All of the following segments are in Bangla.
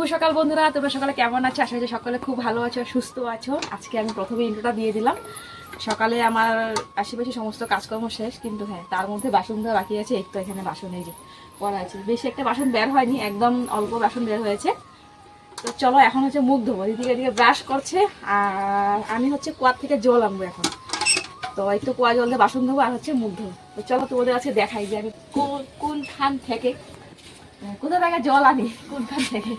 শুভ সকাল বন্ধুরা, তোমরা সকালে কেমন আছো? আশা করি সকালে খুব ভালো আছো সুস্থ আছো। আজকে আমি প্রথমে ইন্ট্রোটা দিয়ে দিলাম। সকালে আমার আশেপাশে সমস্ত কাজকর্ম শেষ, কিন্তু হ্যাঁ তার মধ্যে বাসন ধোয়া বাকি আছে, একটু এখানে বাসন এই যে পড়া আছে। বেশি একটা বাসন বের হয়নি, একদম অল্প বাসন বের হয়েছে। তো চলো, এখন হচ্ছে মুখ ধোবো। দিদিকে এদিকে ব্রাশ করছে, আর আমি হচ্ছে কুয়ার থেকে জল আনব এখন। তো একটু কুয়া জল দিয়ে বাসন ধোবো আর হচ্ছে মুখ ধোবো। তো চলো, তোমাদের কাছে দেখাই যে আমি কোন কোন কোনখান থেকে কোথা থেকে জল আনি, কোনখান থেকে?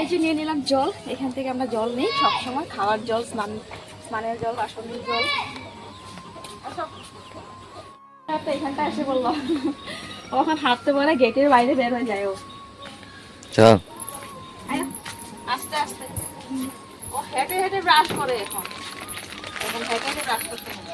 এই যে নিয়ে নিলাম জল। এখান থেকে আমরা জল নিই সবসময় খাওয়ার জল স্নান স্নানের জল বাসনের জল। তো এখানটা এসে বলল ওখানে হাঁটতে পারে গেটের বাইরে বের হয়ে যায় ও। চল। আস্তে আস্তে। ও হেঁটে হেঁটে ব্রাশ করে এখন। এখন হেঁটে হেঁটে ব্রাশ করতে হবে।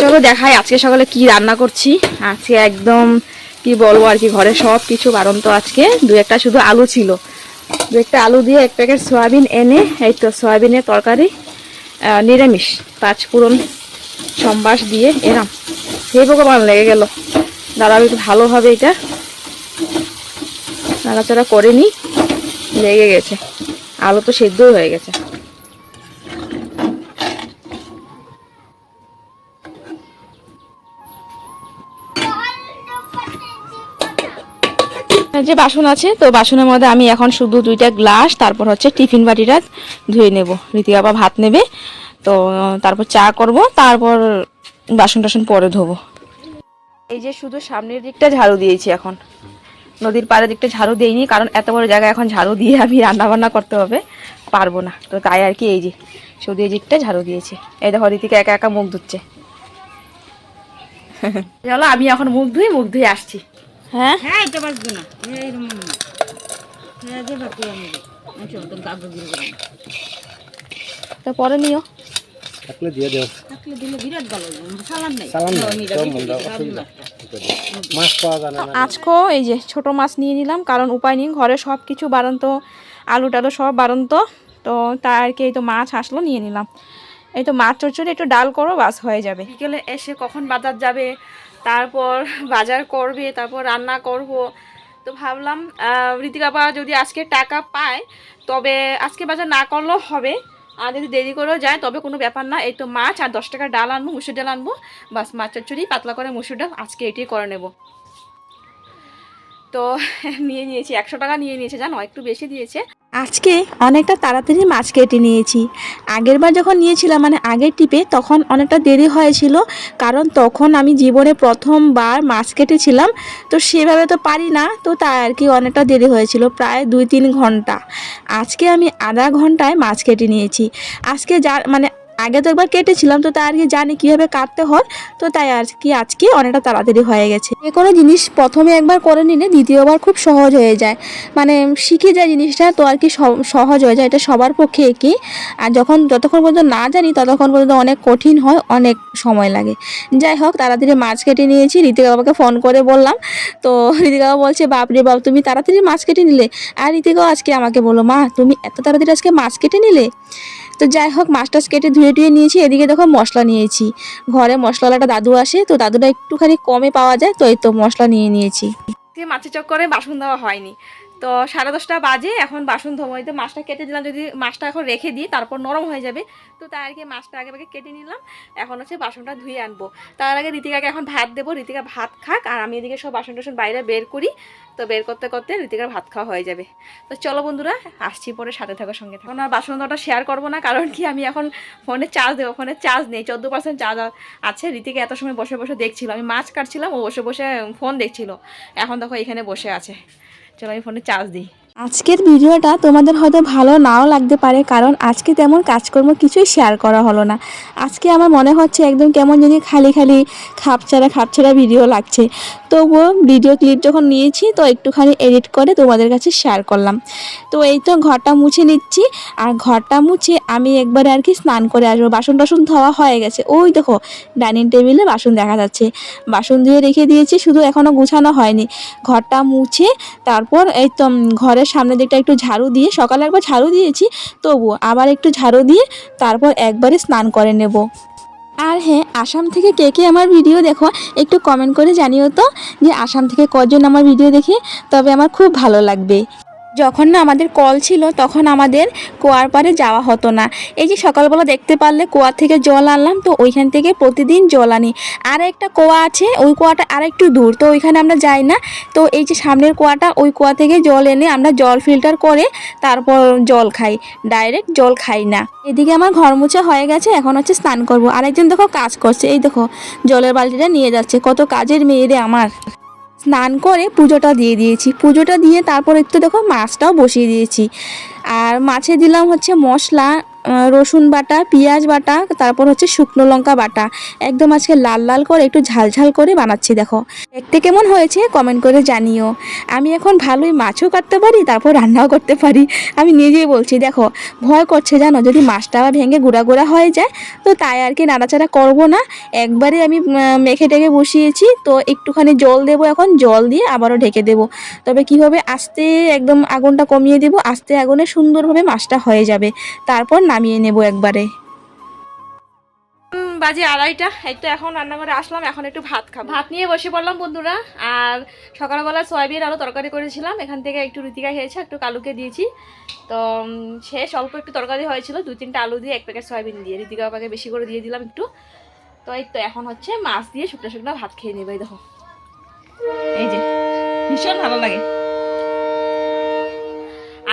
চলো দেখাই আজকে সকালে কি রান্না করছি। আজকে একদম কি বলব আর কি, ঘরে সব কিছু বারণ তো আজকে। দু একটা শুধু আলু ছিল। দু একটা আলু দিয়ে এক প্যাকেট সয়াবিন এনে, এই তো সয়াবিনের তরকারি নিরামিষ, পাঁচ ফোড়ন সম্বাস দিয়ে এরাম সেই ভগবান লেগে গেল। দাঁড়াও একটু ভালোভাবে এটা। নাড়াচাড়া করে নি লেগে গেছে। আলু তো সেদ্ধই হয়ে গেছে। যে বাসন আছে, তো বাসনের মধ্যে আমি এখন শুধু দুইটা গ্লাস, তারপর হচ্ছে টিফিন বাটিটা ধুয়ে নেব। রীতিকা আবার ভাত নেবে, তো তারপর চা করব, তারপর বাসন টাসন পরে ধোবো। এই যে শুধু সামনের দিকটা ঝাড়ু দিয়েছি এখন। নদীর পাড়ের দিকটা ঝাড়ু দিইনি কারণ এত বড় জায়গায় এখন ঝাড়ু দিয়ে আমি রান্না বান্না করতে হবে পারব না। তো তাই আর কি এই যে শুধু এই দিকটা ঝাড়ু দিয়েছে। এই দেখো রীতিকা একা একা মুখ ধুচ্ছে। চলো আমি এখন মুখ ধুই মুখ ধুয়ে আসছি। হ্যাঁ? হ্যাঁ এটা বাঁচবে না। এইরকম হ্যাঁ যে বাকি আমি তো কাগজ দিয়ে দিলাম তো পরে নিও। থাকলে দিয়ে দেও। থাকলে দিলে বিরাট ভালো সালাম নাই। সালাম। মাছ পাওয়া যায় না এই যে ছোট মাছ নিয়ে নিলাম কারণ উপায় নেই ঘরে সব কিছু বাড়ন্ত আলু টালু সব বাড়ন্ত। তো তাই আর কি এই তো মাছ আসলো নিয়ে নিলাম। এই তো মাছ চচ্চড়ি একটু ডাল করো বাস হয়ে যাবে। বিকেলে এসে কখন বাজার যাবে তারপর বাজার করবে তারপর রান্না করব। তো ভাবলাম আহ, ঋতিকা যদি আজকে টাকা পায় তবে আজকে বাজার না করলেও হবে। আর যদি দেরি করেও যায়, তবে কোনো ব্যাপার না। এই তো মাছ আর দশ টাকার ডাল আনব, মুসুর ডাল আনব। বাস মাছ চচ্চড়ি পাতলা করে মুসুর ডাল আজকে এটি করে নেব। তো নিয়ে নিয়েছি, একশো টাকা নিয়ে নিয়েছে, জানো? একটু বেশি দিয়েছে। আজকে অনেকটা তাড়াতাড়ি মাছ কেটে নিয়েছি। আগের বার যখন নিয়েছিলাম মানে আগের টিপে, তখন অনেকটা দেরি হয়েছিল, কারণ তখন আমি জীবনে প্রথমবার মাছ কেটেছিলাম, তো সেভাবে তো পারি না, তো তাই আর কি অনেকটা দেরি হয়েছিল, প্রায় দুই তিন ঘণ্টা। আজকে আমি আধা ঘন্টায় মাছ কেটে নিয়েছি। আজকে যা মানে আগে তো একবার কেটেছিলাম, তো তাই আর কি জানি কীভাবে কাটতে হয়। তো তাই আর কি আজকে অনেকটা তাড়াতাড়ি হয়ে গেছে। যে কোনো জিনিস প্রথমে একবার করে নিলে দ্বিতীয়বার খুব সহজ হয়ে যায়। মানে শিখে যায় জিনিসটা, তো আর কি সহ- সহজ হয়ে যায়, এটা সবার পক্ষে একই। আর যখন যতক্ষণ পর্যন্ত না জানি, ততক্ষণ পর্যন্ত অনেক কঠিন হয়, অনেক সময় লাগে। যাই হোক, তাড়াতাড়ি মাছ কেটে নিয়েছি ঋতিকা বাবাকে ফোন করে বললাম। তো ঋতিকা বাবা বলছে, বাপরে বাপ, তুমি তাড়াতাড়ি মাছ কেটে নিলে? আর ঋতিকাও আজকে আমাকে বলো মা, তুমি এত তাড়াতাড়ি আজকে মাছ কেটে নিলে? তো যাই হোক মাছ টাছ কেটে ধুয়ে টুয়ে নিয়েছি। এদিকে দেখো মশলা নিয়েছি। ঘরে মশলাটা দাদু আসে, তো দাদুটা একটুখানি কমে পাওয়া যায়, তো এই তো মশলা নিয়ে নিয়েছি। মাছের চক্করে বাসন দেওয়া হয়নি। তো সাড়ে দশটা বাজে, এখন বাসন ধোবো এই তো মাছটা কেটে দিলাম। যদি মাছটা এখন রেখে দিই, তারপর নরম হয়ে যাবে। তো তার আগে মাছটা আগে আগে কেটে নিলাম। এখন হচ্ছে বাসনটা ধুয়ে আনব। তার আগে ঋতিকাকে এখন ভাত দেবো। ঋতিকা ভাত খাক, আর আমি এদিকে সব বাসন টাসন বাইরে বের করি। তো বের করতে করতে ঋতিকার ভাত খাওয়া হয়ে যাবে। তো চলো বন্ধুরা, আসছি পরে সাথে থাকার সঙ্গে থাকো। আর বাসন ধোয়াটা শেয়ার করব না, কারণ কি আমি এখন ফোনে চার্জ দেবো, ফোনে চার্জ নেই। চোদ্দ পার্সেন্ট চার্জ আছে। ঋতিকা এত সময় বসে বসে দেখছিল। আমি মাছ কাটছিলাম, ও বসে বসে ফোন দেখছিল। এখন দেখো এখানে বসে আছে। চলো আমি ফোনে চার্জ দিই। আজকের ভিডিওটা তোমাদের হয়তো ভালো নাও লাগতে পারে কারণ আজকে তেমন কাজকর্ম কিছুই শেয়ার করা হলো না। আজকে আমার মনে হচ্ছে একদম কেমন জানি খালি খালি খাপছাড়া খাপছাড়া ভিডিও লাগছে। তবুও ভিডিও ক্লিপ যখন নিয়েছি তো একটুখানি এডিট করে তোমাদের কাছে শেয়ার করলাম। তো এই তো ঘরটা মুছে নিচ্ছি আর ঘরটা মুছে আমি একবারে আর কি স্নান করে আসব। বাসন টাসন ধোয়া হয়ে গেছে। ওই দেখো ডাইনিং টেবিলে বাসন দেখা যাচ্ছে। বাসন ধুয়ে রেখে দিয়েছি শুধু এখনও গুছানো হয়নি। ঘরটা মুছে তারপর এই তো উম, ঘরের সামনের দিকটা একটু ঝাড়ু দিয়ে, সকালে একবার ঝাড়ু দিয়েছি তবু আবার একটু ঝাড়ু দিয়ে তারপর একবারে স্নান করে নেব। আর হ্যাঁ আসাম থেকে কে কে আমার ভিডিও দেখো, একটু কমেন্ট করে জানিও তো যে আসাম থেকে কজন আমার ভিডিও দেখে, তবে আমার খুব ভালো লাগবে। যখন না আমাদের কল ছিল, তখন আমাদের কুয়ার পাড়ে যাওয়া হতো না। এই যে সকালবেলা দেখতে পারলে কুয়া থেকে জল আনলাম, তো ওইখান থেকে প্রতিদিন জল আনি। আর একটা কুয়া আছে, ওই কুয়াটা আর একটু দূর, তো ওইখানে আমরা যাই না। তো এই যে সামনের কুয়াটা, ওই কুয়া থেকে জল এনে আমরা জল ফিল্টার করে তারপর জল খাই। ডাইরেক্ট জল খাই না। এদিকে আমার ঘর মুছা হয়ে গেছে, এখন হচ্ছে স্নান করব। আরেকজন দেখো কাজ করছে, এই দেখো, জলের বালতিটা নিয়ে যাচ্ছে। কত কাজের মেয়ে রে আমার। স্নান করে পুজোটা দিয়ে দিয়েছি। পুজোটা দিয়ে তারপর একটু দেখো মাছটাও বসিয়ে দিয়েছি। আর মাছে দিলাম হচ্ছে মশলা রসুন বাটা, পেঁয়াজ বাটা, তারপর হচ্ছে শুকনো লঙ্কা বাটা। একদম আজকে লাল লাল করে, একটু ঝাল ঝাল করে বানাচ্ছি, দেখো। দেখতে কেমন হয়েছে কমেন্ট করে জানিও। আমি এখন ভালোই মাছও কাটতে পারি, তারপর রান্নাও করতে পারি। আমি নিজেই বলছি, দেখো, ভয় করছে জানো, যদি মাছটা ভেঙে গুঁড়া গুঁড়া হয়ে যায়, তো তাই আর কি নাড়াচাড়া করব না। একবারে আমি মেখে টেকে বসিয়েছি, তো একটুখানি জল দেবো এখন, জল দিয়ে আবারও ঢেকে দেবো। তবে কী হবে আস্তে একদম আগুনটা কমিয়ে দেবো, আস্তে আগুনে সুন্দরভাবে মাছটা হয়ে যাবে। তারপর নামিয়ে নেব একবারে। বাজে আড়াইটা এই তো এখন রান্নাঘরে আসলাম এখন একটু ভাত খাব। ভাত নিয়ে বসে পড়লাম বন্ধুরা আর সকালবেলা সয়াবিন আলু তরকারি করেছিলাম এখান থেকে একটু রুতিকা খেয়েছে একটু কালুকে দিয়েছি। তো শেষ অল্প একটু তরকারি হয়েছিল দু তিনটা আলু দিয়ে এক প্যাকেট সয়াবিন দিয়ে রুতিকা বাবাকে বেশি করে দিয়ে দিলাম একটু। তো এই তো এখন হচ্ছে মাছ দিয়ে শুকনো শুকনো ভাত খেয়ে নেবে দেখো। এই যে ভীষণ ভালো লাগে।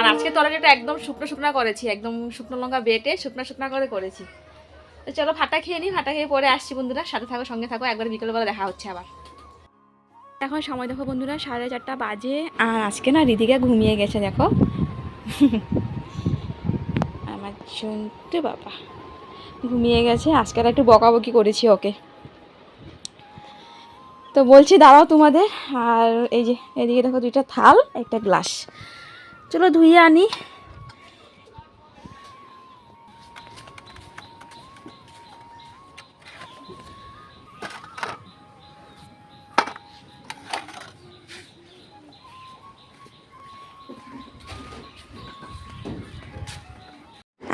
আর আজকে তরকারিটা একদম শুকনো শুকনো করেছি, একদম শুকনো লঙ্কা বেটে শুকনো শুকনো করে করেছি। তো চলো ভাটা খেয়ে নিই ভাটা খেয়ে পরে আসছি বন্ধুরা, সাথে থাকো, সঙ্গে থাকো, একবার বিকেলবেলা দেখা হচ্ছে আবার। এখন সময় দেখো বন্ধুরা, সাড়ে চারটা বাজে, আর আজকে না রিদিকা ঘুমিয়ে গেছে দেখো। আমার শুনতে বাবা। ঘুমিয়ে গেছে, আজকে আর একটু বকাবকি করেছি ওকে। তো বলছি দাঁড়াও তোমাদের, আর এই যে, এদিকে দেখো দুইটা থাল, একটা গ্লাস। চলো ধুইয়ে আনি।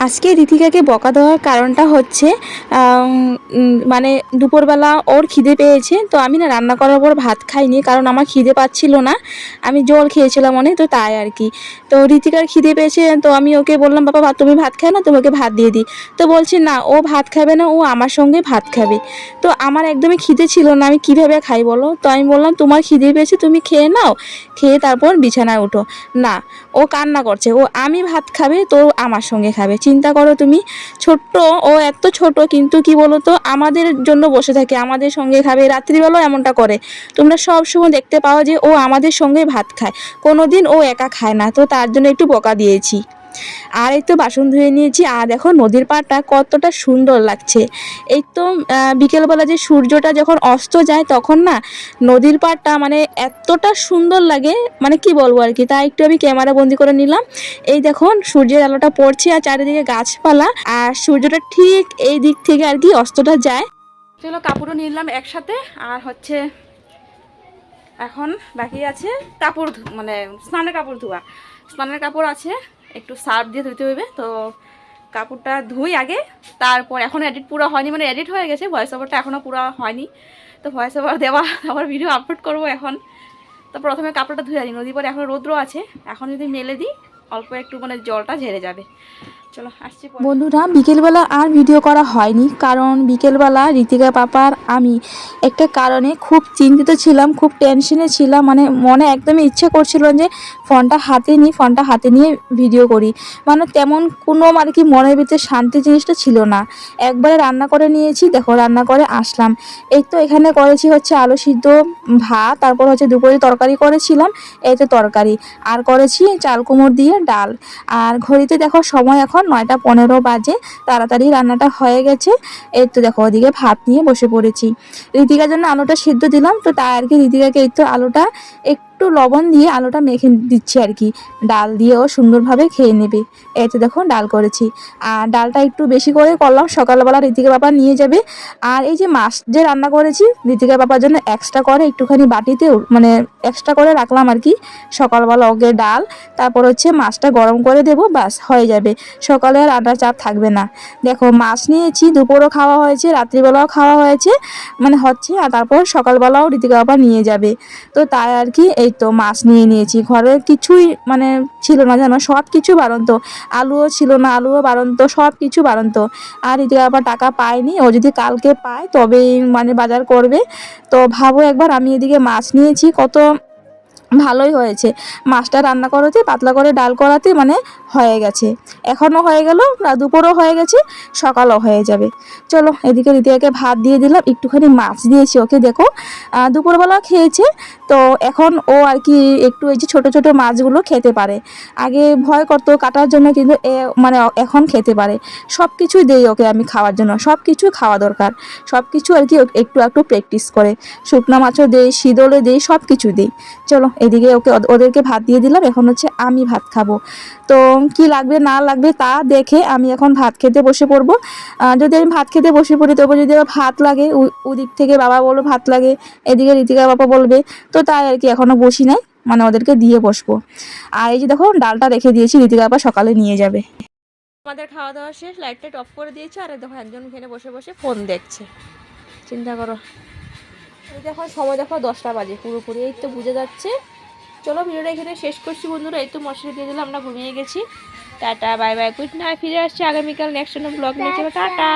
আজকে রিতিকাকে বকা দেওয়ার কারণটা হচ্ছে মানে দুপুরবেলা ওর খিদে পেয়েছে, তো আমি না রান্না করার পর ভাত খাইনি, কারণ আমার খিদে পাচ্ছিল না। আমি জল খেয়েছিলাম অনেক, তো তাই আর কি। তো রিতিকার খিদে পেয়েছে, তো আমি ওকে বললাম, বাবা, ভাত তুমি ভাত খাও না, তোমাকে ভাত দিয়ে দিই। তো বলছে, না, ও ভাত খাবে না, ও আমার সঙ্গে ভাত খাবে। তো আমার একদমই খিদে ছিল না, আমি কীভাবে খাই বলো? তো আমি বললাম, তোমার খিদে পেয়েছে, তুমি খেয়ে নাও, খেয়ে তারপর বিছানায় ওঠো না, ও কান্না করছে, ও, আমি ভাত খাবে, তো আমার সঙ্গে খাবে। চিন্তা করো তুমি, ছোট্ট, ও এত ছোট, কিন্তু কি বলো তো আমাদের জন্য বসে থাকে, আমাদের সঙ্গে খাবে, রাত্রিবেলাও এমনটা করে। তোমরা সব সময় দেখতে পাও যে ও আমাদের সঙ্গে ভাত খায়। কোনো দিন ও একা খায় না, তো তার জন্য একটু বকা দিয়েছি। আর এই তো বাসন ধুয়ে নিয়েছি। আর দেখো নদীর পাড়টা কতটা সুন্দর লাগছে। এই তো বিকেলবেলা যে সূর্যটা যখন অস্ত যায় তখন না নদীর পাড়টা মানে এতটা সুন্দর লাগে। মানে কি বলব আর কি তাই একটু আমি ক্যামেরা বন্দি করে নিলাম। এই দেখুন সূর্যের আলোটা পড়ছে আর চারিদিকে গাছপালা। আর সূর্যটা ঠিক এই দিক থেকে আর কি অস্তটা যায়। চলো কাপড়ও নিলাম একসাথে। আর হচ্ছে এখন বাকি আছে কাপড় মানে স্নানের কাপড় ধোয়া। স্নানের কাপড় আছে। একটু সার্ফ দিয়ে ধুতে হবে তো কাপড়টা ধুই আগে, তারপর এখন এডিট পুরো হয়নি মানে এডিট হয়ে গেছে ভয়েস ওভারটা এখনও পুরো হয়নি, তো ভয়েস ওভার দেওয়া, আবার ভিডিও আপলোড করব এখন তো প্রথমে কাপড়টা ধুয়ে আনি নদী পরে এখন রৌদ্র আছে, এখন যদি মেলে দিই, অল্প একটু মানে জলটা ঝেড়ে যাবে। বন্ধুরা, বিকেলবেলা আর ভিডিও করা হয়নি, কারণ বিকেলবেলা ঋতিকা পাপার আমি একটা কারণে খুব চিন্তিত ছিলাম, খুব টেনশনে ছিলাম মানে মনে একদমই ইচ্ছে করছিল যে ফোনটা হাতে নিই, ফোনটা হাতে নিয়ে ভিডিও করি। মানে তেমন কোনো আর কি মনের ভিতরে শান্তি জিনিসটা ছিল না। একবারে রান্না করে নিয়েছি, দেখো রান্না করে আসলাম। এই তো এখানে করেছি হচ্ছে আলু সিদ্ধ ভাত, তারপর হচ্ছে দুপুরে তরকারি করেছিলাম, এই তো তরকারি। আর করেছি চাল কুমড় দিয়ে ডাল। আর ঘড়িতে দেখো সময় এখন নয়টা পনেরো বাজে, তাড়াতাড়ি রান্নাটা হয়ে গেছে। এই তো দেখো, ওদিকে ভাত নিয়ে বসে পড়েছি। ঋতিকার জন্য আলুটা সিদ্ধ দিলাম, তো তাই আর কি ঋতিকাকে এই তো আলুটা একটু লবণ দিয়ে আলুটা মেখে দিচ্ছি আর কি। ডাল দিয়েও সুন্দরভাবে খেয়ে নেবে। এই তো দেখো ডাল করেছি। আর ডালটা একটু বেশি করে করলাম, সকালবেলা ঋতিকা বাবা নিয়ে যাবে। আর এই যে মাছ যে রান্না করেছি, ঋতিকা বাবার জন্য এক্সট্রা করে একটুখানি বাটিতেও মানে এক্সট্রা করে রাখলাম আর কি। সকালবেলা ওকে ডাল, তারপর হচ্ছে মাছটা গরম করে দেবো বাস হয়ে যাবে। সকালে আর আটার চাপ থাকবে না। দেখো, মাছ নিয়েছি, দুপুরও খাওয়া হয়েছে, রাত্রিবেলাও খাওয়া হয়েছে মানে হচ্ছে, আর তারপর সকালবেলাও ঋতিকা বাবা নিয়ে যাবে। তো তাই আর কি এই তো মাছ নিয়ে নিয়েছি। ঘরে কিছুই মানে ছিল না জানো সব কিছু বাড়ন্ত। আলুও ছিল না, আলুও বাড়ন্ত সব কিছু বাড়ন্ত। আর এদিকে আবার টাকা পায়নি, ও যদি কালকে পায় তবেই মানে বাজার করবে। তো ভাবো একবার আমি এদিকে মাছ নিয়েছি, কত ভালোই হয়েছে। মাছটা রান্না করাতে, পাতলা করে ডাল করাতে মানে হয়ে গেছে। এখনও হয়ে গেল না দুপুরও হয়ে গেছে, সকালও হয়ে যাবে। চলো, এদিকে রীতিকাকে ভাত দিয়ে দিলাম, একটুখানি মাছ দিয়েছি ওকে, দেখো। দুপুরবেলা খেয়েছে, তো এখন ও আর কি একটু এই যে ছোটো ছোটো মাছগুলো খেতে পারে। আগে ভয় করতো কাটার জন্য, কিন্তু এ মানে এখন খেতে পারে। সব কিছুই দেই ওকে আমি খাওয়ার জন্য সব কিছু খাওয়া দরকার। সব কিছু আর কি একটু একটু প্র্যাকটিস করে। শুকনো মাছও দেই শীতলে দেই সব কিছু দেই। চলো এদিকে ওকে ওদেরকে ভাত দিয়ে দিলাম। এখন হচ্ছে আমি ভাত খাব। তো কি লাগবে, না লাগবে তা দেখে আমি এখন ভাত খেতে বসে পড়ব। যদি আমি ভাত খেতে বসে পড়ি, তবে যদি আবার ভাত লাগে ওদিক থেকে বাবা বলো ভাত লাগে, এদিকে ঋতিকা বাবা বলবে, তো তাই আর কি এখনও বসি নাই মানে ওদেরকে দিয়ে বসবো। আর এই যে দেখো, ডালটা রেখে দিয়েছি ঋতিকা বাবা সকালে নিয়ে যাবে। আমাদের খাওয়া দাওয়া শেষ লাইটটা অফ করে দিয়েছে, আর দেখো একজন এখানে বসে বসে ফোন দেখছে। চিন্তা করো। এই দেখো, সময় দেখো দশটা বাজে, পুরোপুরি এই তো বুঝে যাচ্ছে। চলো ভিডিওটা এখানে শেষ করছি বন্ধুরা, এই তো মশলা দিয়ে দিলাম, আমরা ঘুমিয়ে গেছি। Tata, bye bye, good night, ফিরে আসছি আগামীকাল নেক্সট ব্লগ নিয়ে। চলো, টাটা।